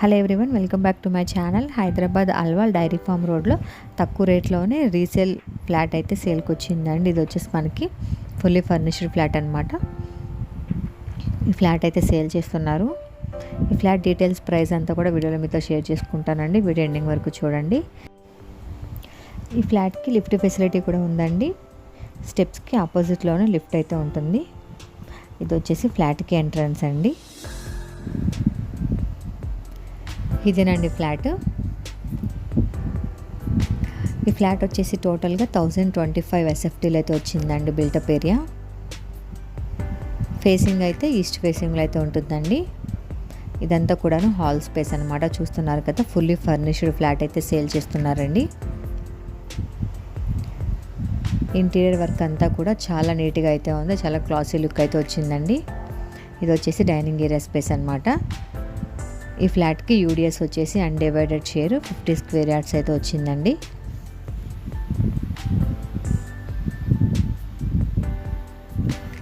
Hello everyone welcome back to my channel Hyderabad Alwal dairy farm రోడ్లో తక్కువ రేట్లోనే resale flat అయితే సేల్కి వచ్చిందండి ఇది వచ్చేసి మనకి ఫుల్లీ ఫర్నిష్డ్ ఫ్లాట్ అనమాట ఈ ఫ్లాట్ అయితే సేల్ చేస్తున్నారు. ఈ ఫ్లాట్ డీటెయిల్స్ ప్రైస్ అంతా కూడా వీడియోలో మీతో షేర్ చేసుకుంటానండి. వీడియో ఎండింగ్ వరకు చూడండి. ఈ ఫ్లాట్కి లిఫ్ట్ ఫెసిలిటీ కూడా ఉందండి. స్టెప్స్కి ఆపోజిట్లోనే లిఫ్ట్ అయితే ఉంటుంది. ఇది వచ్చేసి ఫ్లాట్కి ఎంట్రన్స్ అండి. ఇదేనండి ఫ్లాట్. ఈ ఫ్లాట్ వచ్చేసి టోటల్గా థౌజండ్ ట్వంటీ ఫైవ్ ఎస్ఎఫ్టీలు అయితే వచ్చిందండి బిల్టప్ ఏరియా. ఫేసింగ్ అయితే ఈస్ట్ ఫేసింగ్లో అయితే ఉంటుందండి. ఇదంతా కూడాను హాల్ స్పేస్ అనమాట చూస్తున్నారు కదా ఫుల్లీ ఫర్నిష్డ్ ఫ్లాట్ అయితే సేల్ చేస్తున్నారండి. ఇంటీరియర్ వర్క్ అంతా కూడా చాలా నీట్గా అయితే ఉంది. చాలా క్లాసీ లుక్ అయితే వచ్చిందండి. ఇది వచ్చేసి డైనింగ్ ఏరియా స్పేస్ అనమాట ఈ ఫ్లాట్కి యూడిఎస్ వచ్చేసి undivided share fifty square yards అయితే వచ్చిందండి.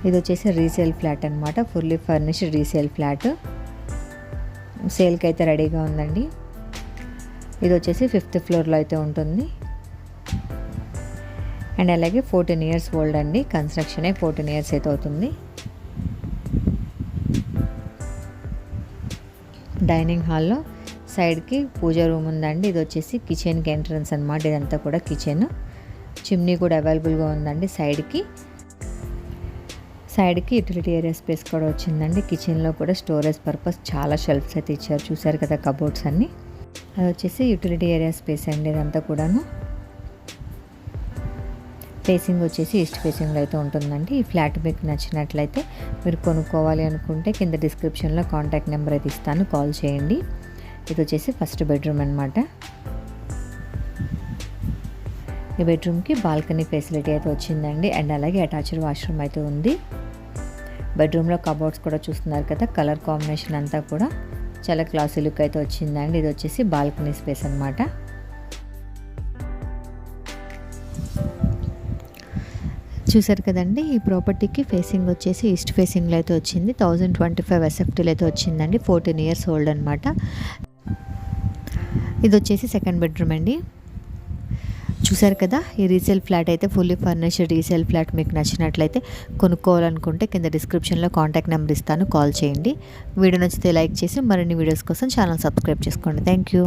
ఇది వచ్చేసి రీసేల్ ఫ్లాట్ అనమాట ఫుల్లీ ఫర్నిష్డ్ రీసేల్ ఫ్లాట్. సేల్కి అయితే రెడీగా ఉందండి. ఇది వచ్చేసి ఫిఫ్త్ ఫ్లోర్లో అయితే ఉంటుంది. అండ్ అలాగే ఫోర్టీన్ ఇయర్స్ ఓల్డ్ అండి. కన్స్ట్రక్షన్ ఫోర్టీన్ ఇయర్స్ అయితే అవుతుంది. డైనింగ్ హాల్లో సైడ్కి పూజ రూమ్ ఉందండి. ఇది వచ్చేసి కిచెన్కి ఎంట్రన్స్ అనమాట ఇదంతా కూడా కిచెన్. చిమ్నీ కూడా అవైలబుల్గా ఉందండి సైడ్కి. సైడ్కి యూటిలిటీ ఏరియా స్పేస్ కూడా వచ్చిందండి. కిచెన్లో కూడా స్టోరేజ్ పర్పస్ చాలా షెల్ఫ్స్ అయితే ఇచ్చారు. చూసారు కదా కబోర్డ్స్ అన్నీ. అది వచ్చేసి యూటిలిటీ ఏరియా స్పేస్ అండి ఇదంతా కూడాను. ఫేసింగ్ వచ్చేసి ఈస్ట్ ఫేసింగ్లో అయితే ఉంటుందండి. ఈ ఫ్లాట్ మీకు నచ్చినట్లయితే మీరు కొనుక్కోవాలి అనుకుంటే కింద డిస్క్రిప్షన్లో కాంటాక్ట్ నెంబర్ అయితే ఇస్తాను. కాల్ చేయండి. ఇది వచ్చేసి ఫస్ట్ బెడ్రూమ్ అనమాట ఈ బెడ్రూమ్కి బాల్కనీ ఫెసిలిటీ అయితే వచ్చిందండి. అండ్ అలాగే అటాచ్డ్ వాష్రూమ్ అయితే ఉంది. బెడ్రూమ్లో కబోర్డ్స్ కూడా చూస్తున్నారు కదా కలర్ కాంబినేషన్ అంతా కూడా చాలా క్లాసీ లుక్ అయితే వచ్చిందండి. ఇది వచ్చేసి బాల్కనీ స్పేస్ అనమాట చూసారు కదండి ఈ ప్రాపర్టీకి ఫేసింగ్ వచ్చేసి ఈస్ట్ ఫేసింగ్లో అయితే వచ్చింది. థౌజండ్ ట్వంటీ ఫైవ్ ఎస్ఎఫ్టీలో అయితే వచ్చిందండి. ఫోర్టీన్ ఇయర్స్ ఓల్డ్ అనమాట ఇది వచ్చేసి సెకండ్ బెడ్రూమ్ అండి. చూసారు కదా ఈ రీసేల్ ఫ్లాట్ అయితే ఫుల్లీ ఫర్నిష్డ్ రీసేల్ ఫ్లాట్ మీకు నచ్చినట్లయితే కొనుక్కోవాలనుకుంటే కింద డిస్క్రిప్షన్లో కాంటాక్ట్ నెంబర్ ఇస్తాను కాల్ చేయండి. వీడియో నచ్చితే లైక్ చేసి మరిన్ని వీడియోస్ కోసం ఛానల్ సబ్స్క్రైబ్ చేసుకోండి. Thank you.